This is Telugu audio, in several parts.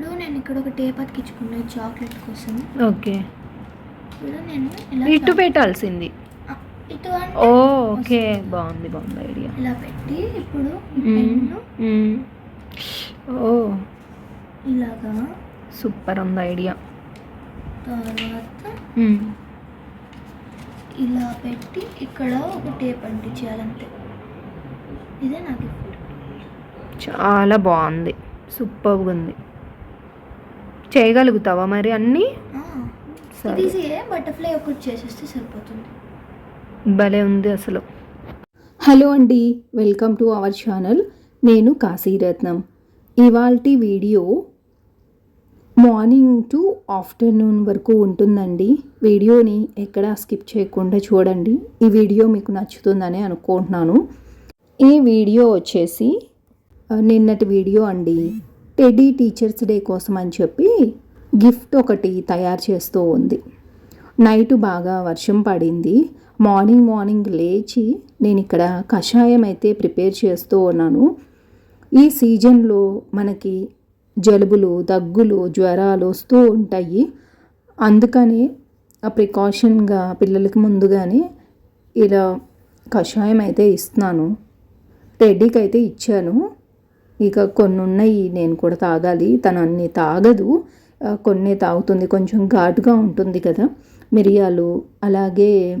ఇప్పుడు నేను ఇక్కడ ఒక టేప్ అతికించుకున్నా చాక్లెట్ కోసం. ఓకే. ఇప్పుడు నేను ఇలా ఇటు పెట్టాల్సింది. ఇటు ఓ ఓకే. బాగుంది బాగుంది ఐడియా. ఇలా పెట్టి ఇప్పుడు ఓ. ఇలాగా సూపర్ ఉంది ఐడియా. తర్వాత ఇలా పెట్టి ఇక్కడ ఒక టేప్ అంటించాలంటే ఇదే నా గిఫ్ట్. చాలా బాగుంది. సూపర్గా ఉంది. చేయగలుగుతావా మరి అన్నీ? బటర్ఫ్లై ఒకటి చేసేస్తే సరిపోతుంది. భలే ఉంది అసలు. హలో అండి వెల్కమ్ టు అవర్ ఛానల్. నేను కాశీరత్నం ఇవాల్టి వీడియో మార్నింగ్ టు ఆఫ్టర్నూన్ వరకు ఉంటుందండి. వీడియోని ఎక్కడ స్కిప్ చేయకుండా చూడండి. ఈ వీడియో మీకు నచ్చుతుందని అనుకుంటున్నాను. ఈ వీడియో వచ్చేసి నిన్నటి వీడియో అండి. టెడీ టీచర్స్ డే కోసం అని చెప్పి గిఫ్ట్ ఒకటి తయారు చేస్తూ ఉంది. నైట్ బాగా వర్షం పడింది. మార్నింగ్ మార్నింగ్ లేచి నేను ఇక్కడ కషాయం అయితే ప్రిపేర్ చేస్తూ ఉన్నాను. ఈ సీజన్లో మనకి జలుబులు దగ్గులు జ్వరాలు వస్తూ ఉంటాయి. అందుకనే ఆ ప్రికాషన్గా పిల్లలకి ముందుగానే ఇలా కషాయం అయితే ఇస్తున్నాను. టెడ్డీకి అయితే ఇచ్చాను. ఇక కొన్ని ఉన్నాయి నేను కూడా తాగాలి. తను అన్ని తాగదు. కొన్ని తాగుతుంది. కొంచెం ఘాటుగా ఉంటుంది కదా. మిరియాలు అలాగే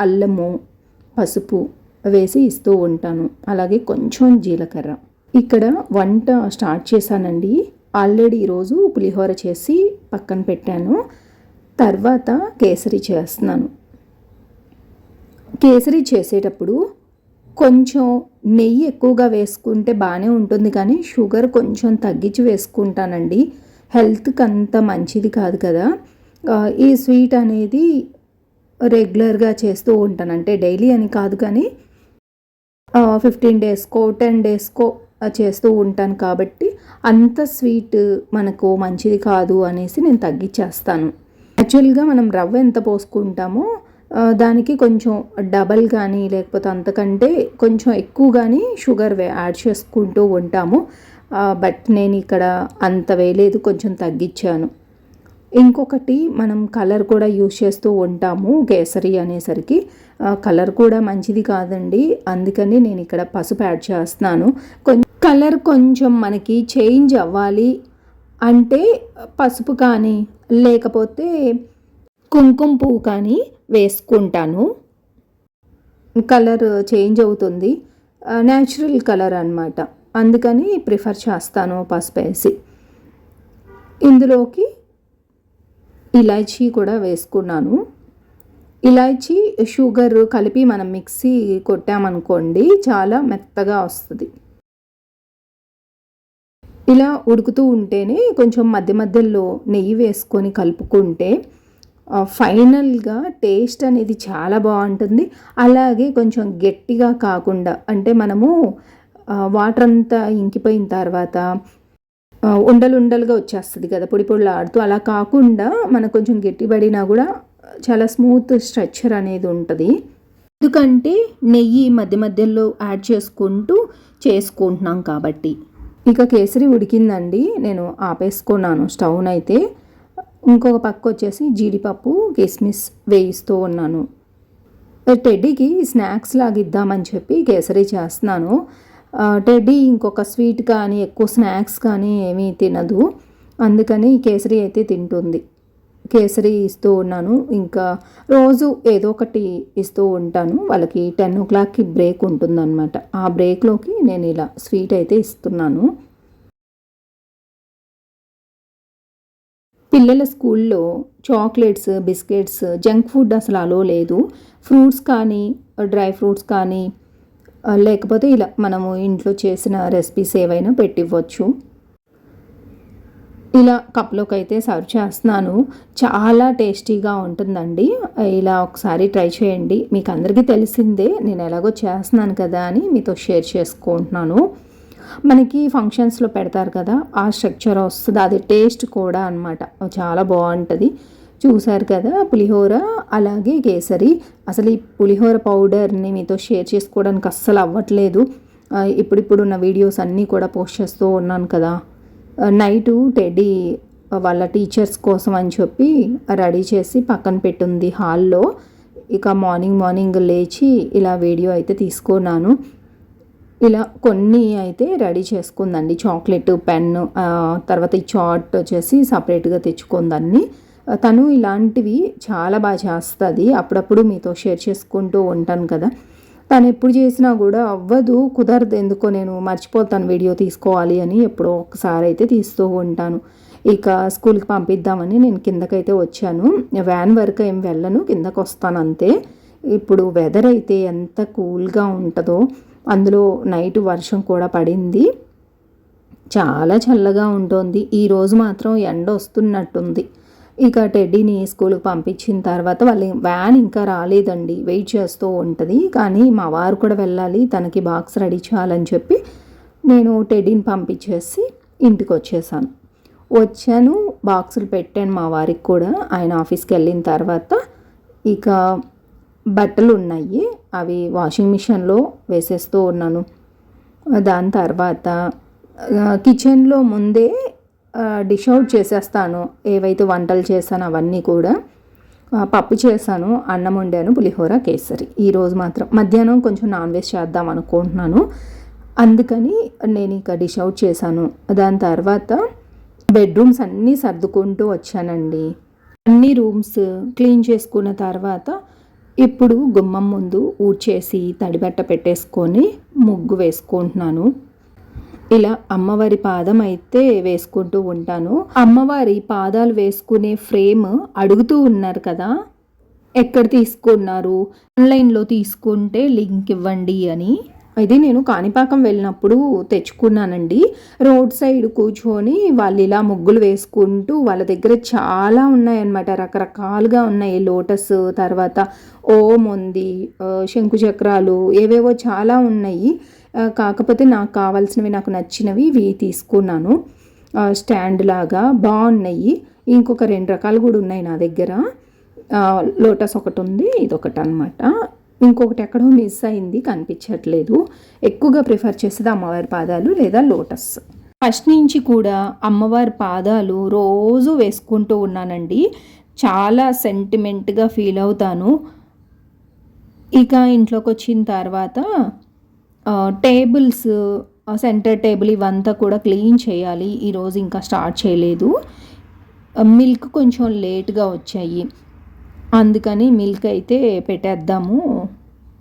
అల్లము పసుపు వేసి ఇస్తూ ఉంటాను. అలాగే కొంచెం జీలకర్ర. ఇక్కడ వంట స్టార్ట్ చేశానండి. ఆల్రెడీ ఈరోజు పులిహోర చేసి పక్కన పెట్టాను. తర్వాత కేసరి చేస్తున్నాను. కేసరి చేసేటప్పుడు కొంచెం నెయ్యి ఎక్కువగా వేసుకుంటే బాగానే ఉంటుంది కానీ షుగర్ కొంచెం తగ్గించి వేసుకుంటానండి. హెల్త్కి అంత మంచిది కాదు కదా. ఈ స్వీట్ అనేది రెగ్యులర్గా చేస్తూ ఉంటాను అంటే డైలీ అని కాదు కానీ ఫిఫ్టీన్ డేస్కో టెన్ డేస్కో చేస్తూ ఉంటాను కాబట్టి అంత స్వీట్ మనకు మంచిది కాదు అనేసి నేను తగ్గించేస్తాను. యాక్చువల్గా మనం రవ్వ ఎంత పోసుకుంటామో దానికి కొంచెం డబల్ కానీ లేకపోతే అంతకంటే కొంచెం ఎక్కువ కానీ షుగర్ యాడ్ చేసుకుంటూ ఉంటాము. బట్ నేను ఇక్కడ అంత వేయలేదు కొంచెం తగ్గించాను. ఇంకొకటి మనం కలర్ కూడా యూజ్ చేస్తూ ఉంటాము కేసరి అనేసరికి. కలర్ కూడా మంచిది కాదండి. అందుకని నేను ఇక్కడ పసుపు యాడ్ చేస్తున్నాను. కలర్ కొంచెం మనకి చేంజ్ అవ్వాలి అంటే పసుపు కానీ లేకపోతే కుంకుమ పువ్వు కానీ వేసుకుంటాను. కలర్ చేంజ్ అవుతుంది. న్యాచురల్ కలర్ అనమాట అందుకని ప్రిఫర్ చేస్తాను పసుపు వేసి. ఇందులోకి ఇలాచీ కూడా వేసుకున్నాను. ఇలాచీ షుగర్ కలిపి మనం మిక్సీ కొట్టామనుకోండి చాలా మెత్తగా వస్తుంది. ఇలా ఉడుకుతూ ఉంటేనే కొంచెం మధ్య మధ్యలో నెయ్యి వేసుకొని కలుపుకుంటే ఫైనల్గా టేస్ట్ అనేది చాలా బాగుంటుంది. అలాగే కొంచెం గట్టిగా కాకుండా అంటే మనము వాటర్ అంతా ఇంకిపోయిన తర్వాత ఉండలు ఉండలుగా వచ్చేస్తుంది కదా పొడి ఆడుతూ అలా కాకుండా మనకు కొంచెం గట్టిపడినా కూడా చాలా స్మూత్ స్ట్రక్చర్ అనేది ఉంటుంది. ఎందుకంటే నెయ్యి మధ్య మధ్యలో యాడ్ చేసుకుంటూ చేసుకుంటున్నాం కాబట్టి. ఇక కేసరి ఉడికిందండి. నేను ఆపేసుకున్నాను స్టవ్ అయితే ఇంకొక పక్క వచ్చేసి జీడిపప్పు కిస్మిస్ వేయిస్తూ ఉన్నాను. టెడ్డీకి స్నాక్స్ లాగా ఇద్దామని చెప్పి కేసరి చేస్తున్నాను. టెడ్డీ ఇంకొక స్వీట్ కానీ ఎక్కువ స్నాక్స్ కానీ ఏమీ తినదు. అందుకని కేసరి అయితే తింటుంది. కేసరి ఇస్తూ ఉన్నాను. ఇంకా రోజు ఏదో ఒకటి ఇస్తూ ఉంటాను. వాళ్ళకి టెన్ ఓ క్లాక్కి బ్రేక్ ఉంటుందన్నమాట. ఆ బ్రేక్లోకి నేను ఇలా స్వీట్ అయితే ఇస్తున్నాను. పిల్లల స్కూల్లో చాక్లెట్స్ బిస్కెట్స్ జంక్ ఫుడ్ అసలు అలో లేదు. ఫ్రూట్స్ కానీ డ్రై ఫ్రూట్స్ కానీ లేకపోతే ఇలా మనము ఇంట్లో చేసిన రెసిపీస్ ఏవైనా పెట్టివ్వచ్చు. ఇలా కప్లోకి అయితే సర్వ్ చేస్తున్నాను. చాలా టేస్టీగా ఉంటుందండి. ఇలా ఒకసారి ట్రై చేయండి. మీకు అందరికీ తెలిసిందే నేను ఎలాగో చేస్తున్నాను కదా అని మీతో షేర్ చేసుకుంటున్నాను. మనకి ఫంక్షన్స్లో పెడతారు కదా ఆ స్ట్రక్చర్ వస్తుంది. అది టేస్ట్ కూడా అనమాట చాలా బాగుంటుంది. చూసారు కదా పులిహోర అలాగే కేసరి. అసలు ఈ పులిహోర పౌడర్ని మీతో షేర్ చేసుకోవడానికి అస్సలు అవ్వట్లేదు. ఇప్పుడిప్పుడు ఉన్న వీడియోస్ అన్నీ కూడా పోస్ట్ చేస్తూ ఉన్నాను కదా. నైటు టెడ్డీ వాళ్ళ టీచర్స్ కోసం అని చెప్పి రెడీ చేసి పక్కన పెట్టుంది హాల్లో. ఇక మార్నింగ్ మార్నింగ్ లేచి ఇలా వీడియో అయితే తీసుకున్నాను. ఇలా కొన్ని అయితే రెడీ చేసుకుందండి. చాక్లెట్ పెన్ తర్వాత ఈ చాట్ వచ్చేసి సపరేట్గా తెచ్చుకుందాన్ని తను ఇలాంటివి చాలా బాగా చేస్తుంది. అప్పుడప్పుడు మీతో షేర్ చేసుకుంటూ ఉంటాను కదా. తను ఎప్పుడు చేసినా కూడా అవ్వదు కుదరదు. ఎందుకో నేను మర్చిపోతాను వీడియో తీసుకోవాలి అని ఎప్పుడో ఒకసారి అయితే తీస్తూ ఉంటాను. ఇక స్కూల్కి పంపిద్దామని నేను కిందకైతే వచ్చాను. వ్యాన్ వరకు ఏం వెళ్ళను కిందకు వస్తాను అంతే. ఇప్పుడు వెదర్ అయితే ఎంత కూల్గా ఉంటుందో. అందులో నైట్ వర్షం కూడా పడింది. చాలా చల్లగా ఉంటుంది. ఈరోజు మాత్రం ఎండ వస్తున్నట్టుంది. ఇక టెడ్డీని స్కూల్కి పంపించిన తర్వాత వాళ్ళ వ్యాన్ ఇంకా రాలేదండి. వెయిట్ చేస్తూ ఉంటుంది. కానీ మా వారు కూడా వెళ్ళాలి. తనకి బాక్స్ రెడీ చేయాలని చెప్పి నేను టెడ్డీని పంపించేసి ఇంటికి వచ్చేసాను. వచ్చాను. బాక్సులు పెట్టాను మా వారికి కూడా. ఆయన ఆఫీస్కి వెళ్ళిన తర్వాత ఇక బట్టలు ఉన్నాయి అవి వాషింగ్ మిషన్లో వేసేస్తూ ఉన్నాను. దాని తర్వాత కిచెన్లో ముందే డిష్ అవుట్ చేసేస్తాను. ఏవైతే వంటలు చేశాను అవన్నీ కూడా పప్పు చేశాను అన్నం వండాను పులిహోర కేసరి. ఈరోజు మాత్రం మధ్యాహ్నం కొంచెం నాన్ వెజ్ చేద్దాం అనుకుంటున్నాను. అందుకని నేను ఇక డిష్ అవుట్ చేశాను. దాని తర్వాత బెడ్రూమ్స్ అన్నీ సర్దుకుంటూ వచ్చానండి. అన్ని రూమ్స్ క్లీన్ చేసుకున్న తర్వాత ఇప్పుడు గుమ్మం ముందు ఊడ్చేసి తడిబట్ట పెట్టేసుకొని ముగ్గు వేసుకుంటున్నాను. ఇలా అమ్మవారి పాదం అయితే వేసుకుంటూ ఉంటాను. అమ్మవారి పాదాలు వేసుకునే ఫ్రేమ్ అడుగుతూ ఉన్నారు కదా ఎక్కడ తీసుకున్నారు? ఆన్లైన్లో తీసుకుంటే లింక్ ఇవ్వండి అని అయితే నేను కాణిపాకం వెళ్ళినప్పుడు తెచ్చుకున్నానండి. రోడ్ సైడ్ కూర్చొని వాళ్ళు ఇలా ముగ్గులు వేసుకుంటూ వాళ్ళ దగ్గర చాలా ఉన్నాయన్నమాట. రకరకాలుగా ఉన్నాయి. లోటస్ తర్వాత ఓం ఉంది శంకుచక్రాలు ఏవేవో చాలా ఉన్నాయి. కాకపోతే నాకు కావాల్సినవి నాకు నచ్చినవి ఇవి తీసుకున్నాను. స్టాండ్ లాగా బాగున్నాయి. ఇంకొక రెండు రకాలు కూడా ఉన్నాయి నా దగ్గర. లోటస్ ఒకటి ఉంది ఇది ఒకటి అనమాట ఇంకొకటి ఎక్కడో మిస్ అయింది కనిపించట్లేదు. ఎక్కువగా ప్రిఫర్ చేసేది అమ్మవారి పాదాలు లేదా లోటస్ ఫస్ట్ నుంచి కూడా అమ్మవారి పాదాలు రోజు వేసుకుంటూ ఉన్నానండి. చాలా సెంటిమెంట్గా ఫీల్ అవుతాను. ఇక ఇంట్లోకి వచ్చిన తర్వాత టేబుల్స్ సెంటర్ టేబుల్ ఇవంతా కూడా క్లీన్ చేయాలి. ఈరోజు ఇంకా స్టార్ట్ చేయలేదు. మిల్క్ కొంచెం లేట్గా వచ్చాయి. అందుకని మిల్క్ అయితే పెట్టేద్దాము.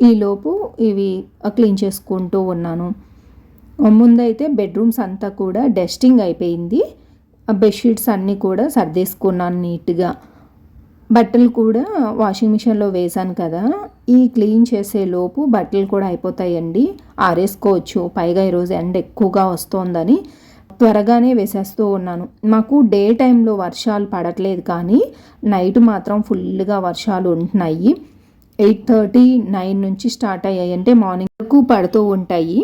ఈలోపు ఇవి క్లీన్ చేసుకుంటూ ఉన్నాను. ముందైతే బెడ్రూమ్స్ అంతా కూడా డస్టింగ్ అయిపోయింది. బెడ్షీట్స్ అన్నీ కూడా సర్దేసుకున్నాను నీట్గా. బట్టలు కూడా వాషింగ్ మిషన్లో వేశాను కదా. ఈ క్లీన్ చేసే లోపు బట్టలు కూడా అయిపోతాయండి. ఆరేసుకోవచ్చు. పైగా ఈరోజు ఎండ ఎక్కువగా వస్తోందని త్వరగానే వేసేస్తూ ఉన్నాను. మాకు డే టైంలో వర్షాలు పడట్లేదు కానీ నైట్ మాత్రం ఫుల్గా వర్షాలు ఉంటున్నాయి. ఎయిట్ థర్టీ నైన్ నుంచి స్టార్ట్ అయ్యాయి. అంటే మార్నింగ్ వరకు పడుతూ ఉంటాయి.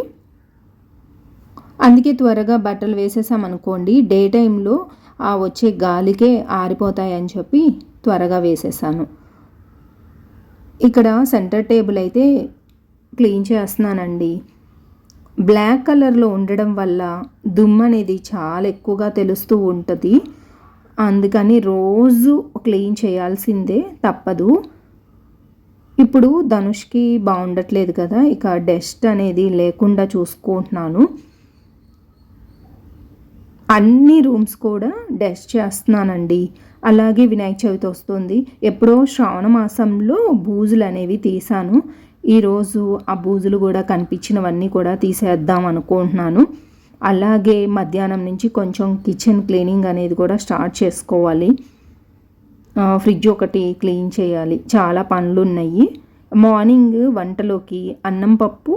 అందుకే త్వరగా బట్టలు వేసేసామనుకోండి డే టైంలో ఆ వచ్చే గాలికే ఆరిపోతాయని చెప్పి త్వరగా వేసేసాను. ఇక్కడ సెంటర్ టేబుల్ అయితే క్లీన్ చేస్తున్నానండి. బ్లాక్ కలర్లో ఉండడం వల్ల దుమ్ము అనేది చాలా ఎక్కువగా తెలుస్తూ ఉంటుంది. అందుకని రోజు క్లీన్ చేయాల్సిందే తప్పదు. ఇప్పుడు ధనుష్కి బాగుండట్లేదు కదా ఇక డస్ట్ అనేది లేకుండా చూసుకుంటున్నాను. అన్ని రూమ్స్ కూడా డస్ట్ చేస్తున్నానండి. అలాగే వినాయక చవితి వస్తుంది. ఎప్పుడో శ్రావణ మాసంలో బూజులు అనేవి తీసాను ఈరోజు ఆ బూజులు కూడా కనిపించినవన్నీ కూడా తీసేద్దాం అనుకుంటున్నాను. అలాగే మధ్యాహ్నం నుంచి కొంచెం కిచెన్ క్లీనింగ్ అనేది కూడా స్టార్ట్ చేసుకోవాలి. ఫ్రిడ్జ్ ఒకటి క్లీన్ చేయాలి. చాలా పనులు ఉన్నాయి మార్నింగ్ వంటలోకి అన్నం పప్పు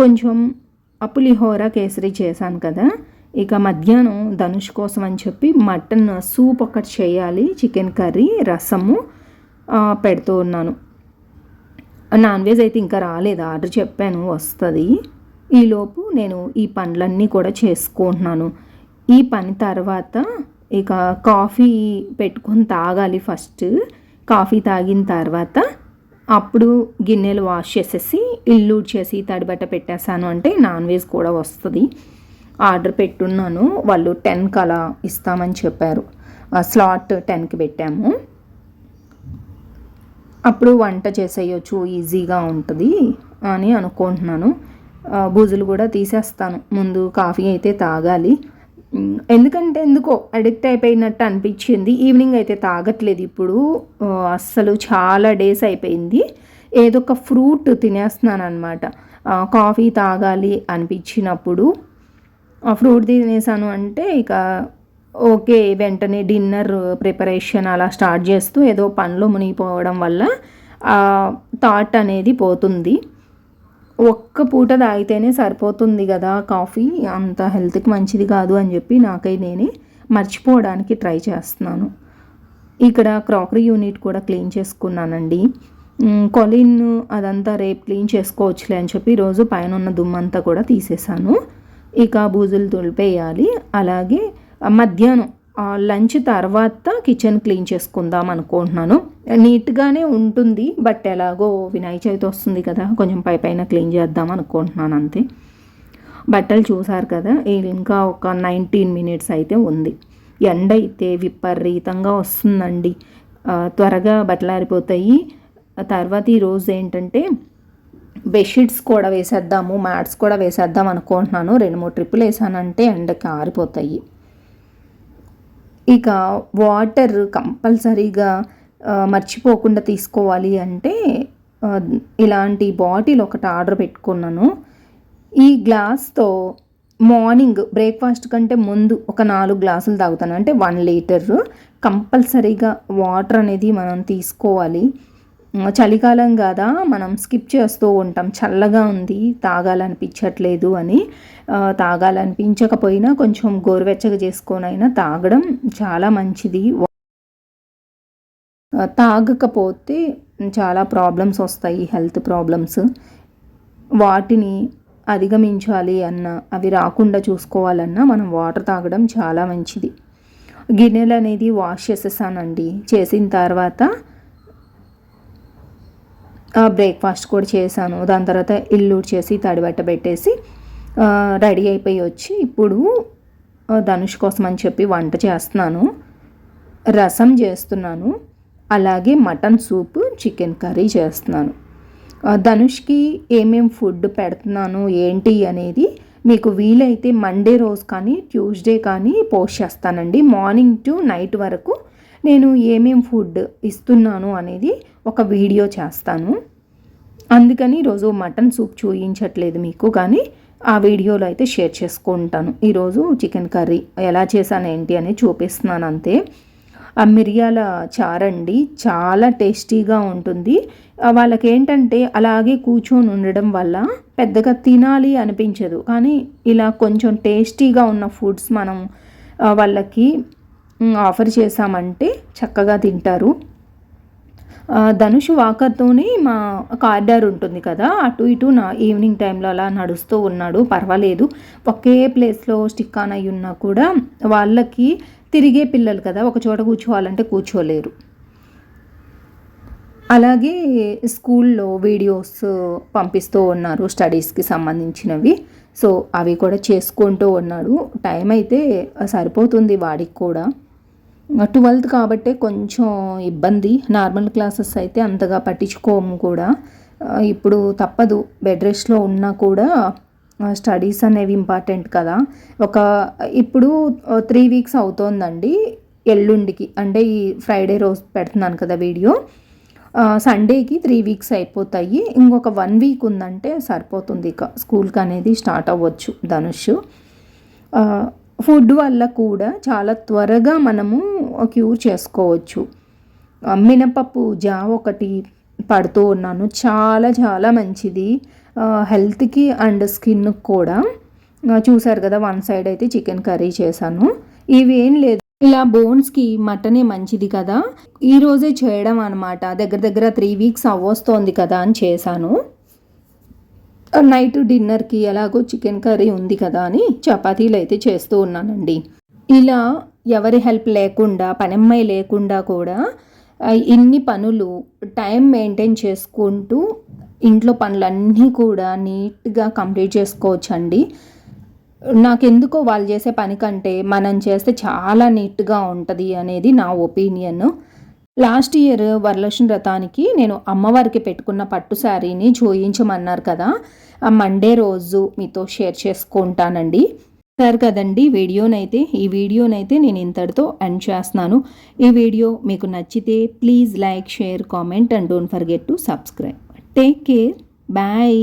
కొంచెం పులిహోర కేసరి చేశాను కదా. ఇక మధ్యాహ్నం ధనుష్ కోసం అని చెప్పి మటన్ సూప్ ఒకటి చేయాలి చికెన్ కర్రీ రసము పెడుతూ ఉన్నాను. నాన్ వెజ్ అయితే ఇంకా రాలేదు. ఆర్డర్ చెప్పాను వస్తుంది. ఈలోపు నేను ఈ పనులన్నీ కూడా చేసుకుంటున్నాను. ఈ పని తర్వాత ఇక కాఫీ పెట్టుకొని తాగాలి ఫస్ట్. కాఫీ తాగిన తర్వాత అప్పుడు గిన్నెలు వాష్ చేసేసి ఇల్లు చేసి తడిబట్ట పెట్టేశాను అంటే నాన్ వెజ్ కూడా వస్తుంది. ఆర్డర్ పెట్టున్నాను. వాళ్ళు టెన్కి అలా ఇస్తామని చెప్పారు. స్లాట్ టెన్కి పెట్టాము. అప్పుడు వంట చేసేయచ్చు ఈజీగా ఉంటుంది అని అనుకుంటున్నాను. బూజులు కూడా తీసేస్తాను. ముందు కాఫీ అయితే తాగాలి. ఎందుకంటే ఎందుకో అడిక్ట్ అయిపోయినట్టు అనిపించింది. ఈవినింగ్ అయితే తాగట్లేదు ఇప్పుడు. అస్సలు చాలా డేస్ అయిపోయింది. ఏదో ఒక ఫ్రూట్ తినేస్తున్నాను అనమాట కాఫీ తాగాలి అనిపించినప్పుడు ఆ ఫ్రూట్ తినేసాను అంటే ఇక ఓకే వెంటనే డిన్నర్ ప్రిపరేషన్ అలా స్టార్ట్ చేస్తూ ఏదో పనిలో మునిగిపోవడం వల్ల ఆ థాట్ అనేది పోతుంది. ఒక్క పూట తాగితేనే సరిపోతుంది కదా కాఫీ అంత హెల్త్కి మంచిది కాదు అని చెప్పి నాకై నేనే మర్చిపోవడానికి ట్రై చేస్తున్నాను. ఇక్కడ క్రాకరీ యూనిట్ కూడా క్లీన్ చేసుకున్నానండి. కొలిన్ అదంతా రేపు క్లీన్ చేసుకోవచ్చులే అని చెప్పి రోజు పైన ఉన్న దుమ్మంతా కూడా తీసేసాను. ఇక బూజులు తులిపేయాలి అలాగే మధ్యాహ్నం లంచ్ తర్వాత కిచెన్ క్లీన్ చేసుకుందాం అనుకుంటున్నాను. నీట్గానే ఉంటుంది బట్ ఎలాగో వినాయక చవితి వస్తుంది కదా కొంచెం పై పైన క్లీన్ చేద్దాం అనుకుంటున్నాను అంతే. బట్టలు చూసారు కదా ఇంకా ఒక నైన్టీన్ మినిట్స్ అయితే ఉంది. ఎండ అయితే విపరీతంగా వస్తుందండి. త్వరగా బట్టలు ఆరిపోతాయి తర్వాత ఈరోజు ఏంటంటే బెడ్షీట్స్ కూడా వేసేద్దాము మ్యాట్స్ కూడా వేసేద్దాం అనుకుంటున్నాను. రెండు మూడు ట్రిప్పులు వేసానంటే ఎండకి ఆరిపోతాయి. ఇక వాటర్ కంపల్సరీగా మర్చిపోకుండా తీసుకోవాలి అంటే ఇలాంటి బాటిల్ ఒకటి ఆర్డర్ పెట్టుకున్నాను. ఈ గ్లాస్తో మార్నింగ్ బ్రేక్ఫాస్ట్ కంటే ముందు ఒక నాలుగు గ్లాసులు తాగుతాను. అంటే వన్ లీటర్ కంపల్సరీగా వాటర్ అనేది మనం తీసుకోవాలి. చలికాలం కదా మనం స్కిప్ చేస్తూ ఉంటాం. చల్లగా ఉంది తాగాలనిపించట్లేదు అని. తాగాలనిపించకపోయినా కొంచెం గోరువెచ్చగా చేసుకొని అయినా తాగడం చాలా మంచిది. తాగకపోతే చాలా ప్రాబ్లమ్స్ వస్తాయి హెల్త్ ప్రాబ్లమ్స్ వాటిని అధిగమించాలి అన్న అవి రాకుండా చూసుకోవాలన్నా మనం వాటర్ తాగడం చాలా మంచిది. గిన్నెలు అనేది వాష్ చేసేసానండి. చేసిన తర్వాత బ్రేక్ఫాస్ట్ కూడా చేశాను. దాని తర్వాత ఇల్లు చేసి తడిబట్ట పెట్టేసి రెడీ అయిపోయి వచ్చి ఇప్పుడు ధనుష్ కోసం అని చెప్పి వంట చేస్తున్నాను. రసం చేస్తున్నాను. అలాగే మటన్ సూప్ చికెన్ కర్రీ చేస్తున్నాను. ధనుష్కి ఏమేం ఫుడ్ పెడుతున్నాను ఏంటి అనేది మీకు వీలైతే మండే రోజు కానీ ట్యూస్డే కానీ పోస్ట్ చేస్తానండి. మార్నింగ్ టు నైట్ వరకు నేను ఏమేం ఫుడ్ ఇస్తున్నాను అనేది ఒక వీడియో చేస్తాను. అందుకని ఈరోజు మటన్ సూప్ చూయించట్లేదు మీకు కానీ ఆ వీడియోలో అయితే షేర్ చేసుకుంటాను. ఈరోజు చికెన్ కర్రీ ఎలా చేశాను ఏంటి అని చూపిస్తున్నాను అంతే. ఆ మిరియాల చారండి చాలా టేస్టీగా ఉంటుంది. వాళ్ళకి ఏంటంటే అలాగే కూర్చొని ఉండడం వల్ల పెద్దగా తినాలి అనిపించదు. కానీ ఇలా కొంచెం టేస్టీగా ఉన్న ఫుడ్స్ మనం వాళ్ళకి ఆఫర్ చేసామంటే చక్కగా తింటారు. ధనుష్ వాకర్తోనే మా కార్డర్ ఉంటుంది కదా అటు ఇటు నా ఈవినింగ్ టైంలో అలా నడుస్తూ ఉన్నాడు పర్వాలేదు. ఒకే ప్లేస్లో స్టిక్ ఆన్ అయి ఉన్నా కూడా వాళ్ళకి తిరిగే పిల్లలు కదా ఒక చోట కూర్చోవాలంటే కూర్చోలేరు. అలాగే స్కూల్లో వీడియోస్ పంపిస్తూ ఉన్నారు స్టడీస్కి సంబంధించినవి. సో అవి కూడా చేసుకుంటూ ఉన్నాడు. టైం అయితే సరిపోతుంది వాడికి కూడా. ట్వెల్త్ కాబట్టి కొంచెం ఇబ్బంది. నార్మల్ క్లాసెస్ అయితే అంతగా పట్టించుకోము కూడా. ఇప్పుడు తప్పదు. బెడ్ రెస్ట్లో ఉన్నా కూడా స్టడీస్ అనేవి ఇంపార్టెంట్ కదా. ఒక ఇప్పుడు త్రీ వీక్స్ అవుతోందండి ఎల్లుండికి. అంటే ఈ ఫ్రైడే రోజు పెడుతున్నాను కదా వీడియో. సండేకి త్రీ వీక్స్ అయిపోతాయి. ఇంకొక వన్ వీక్ ఉందంటే సరిపోతుంది ఇక. స్కూల్కి అనేది స్టార్ట్ అవ్వచ్చు ధనుష్. ఫుడ్ వల్ల కూడా చాలా త్వరగా మనము క్యూర్ చేసుకోవచ్చు. మినపప్పు జావ ఒకటి పడుతూ ఉన్నాను. చాలా చాలా మంచిది. హెల్త్కి అండ్ స్కిన్కి కూడా. చూసారు కదా వన్ సైడ్ అయితే చికెన్ కర్రీ చేశాను. ఇవేం లేదు. ఇలా బోన్స్కి మటనే మంచిది కదా. ఈరోజే చేయడం అనమాట దగ్గర దగ్గర త్రీ వీక్స్ అవ్వొస్తోంది కదా అని చేశాను. నైట్ డిన్నర్కి ఎలాగో చికెన్ కర్రీ ఉంది కదా అని చపాతీలు అయితే చేస్తూ ఉన్నానండి. ఇలా ఎవరి హెల్ప్ లేకుండా పనమ్మాయి లేకుండా కూడా ఇన్ని పనులు టైం మెయింటైన్ చేసుకుంటూ ఇంట్లో పనులన్నీ కూడా నీట్గా కంప్లీట్ చేసుకోవచ్చండి. నాకెందుకో వాళ్ళు చేసే పని కంటే మనం చేస్తే చాలా నీట్గా ఉంటుంది అనేది నా ఒపీనియన్. లాస్ట్ ఇయర్ వరలక్ష్మి వ్రతానికి నేను అమ్మవారికి పెట్టుకున్న పట్టు శారీని చూయించమన్నారు కదా. ఆ మండే రోజు మీతో షేర్ చేసుకుంటానండి. సార్ కదండి వీడియోనైతే ఈ వీడియోనైతే నేను ఇంతటితో ఎండ్ చేస్తున్నాను. ఈ వీడియో మీకు నచ్చితే please like share comment and don't forget to subscribe. Take care. Bye.